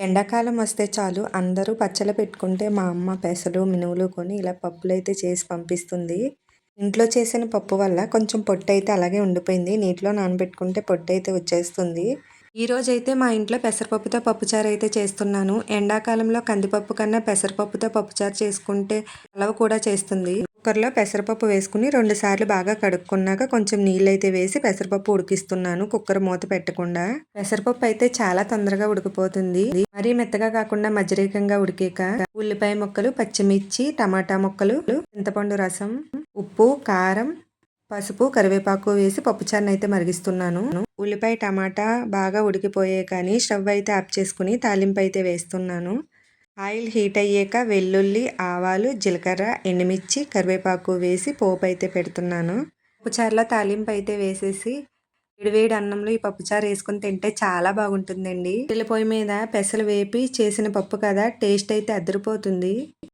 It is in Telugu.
ఎండాకాలం వస్తే చాలు అందరూ పచ్చలు పెట్టుకుంటే మా అమ్మ పెసలు మినువులు కొని ఇలా పప్పులు అయితే చేసి పంపిస్తుంది. ఇంట్లో చేసిన పప్పు వల్ల కొంచెం పొట్టు అయితే అలాగే ఉండిపోయింది. నీటిలో నానబెట్టుకుంటే పొట్టు అయితే వచ్చేస్తుంది. ఈ రోజైతే మా ఇంట్లో పెసరపప్పుతో పప్పుచారు అయితే చేస్తున్నాను. ఎండాకాలంలో కందిపప్పు కన్నా పెసరపప్పుతో పప్పుచారు చేసుకుంటే అలవ కూడా చేస్తుంది. కుక్కర్లో పెసరపప్పు వేసుకుని రెండు సార్లు బాగా కడుక్కున్నాక కొంచెం నీళ్ళు అయితే వేసి పెసరపప్పు ఉడికిస్తున్నాను కుక్కర్ మూత పెట్టకుండా. పెసరపప్పు అయితే చాలా తొందరగా ఉడికిపోతుంది. మరీ మెత్తగా కాకుండా మజ్జిరీకంగా ఉడికాక ఉల్లిపాయ ముక్కలు పచ్చిమిర్చి టమాటా ముక్కలు చింతపండు రసం ఉప్పు కారం పసుపు కరివేపాకు వేసి పప్పుచారుని అయితే మరిగిస్తున్నాను. ఉల్లిపాయ టమాటా బాగా ఉడికిపోయే కానీ స్టవ్ అయితే ఆఫ్ చేసుకుని తాలింపు అయితే వేస్తున్నాను. ఆయిల్ హీట్ అయ్యాక వెల్లుల్లి ఆవాలు జీలకర్ర ఎండుమిర్చి కరివేపాకు వేసి పోపు అయితే పెడుతున్నాను. పప్పుచారులో తాలింపు అయితే వేసేసి వేడివేడి అన్నంలో ఈ పప్పుచారు వేసుకుని తింటే చాలా బాగుంటుందండి. పొయ్యి మీద పెసలు వేపి చేసిన పప్పు కదా టేస్ట్ అయితే అదిరిపోతుంది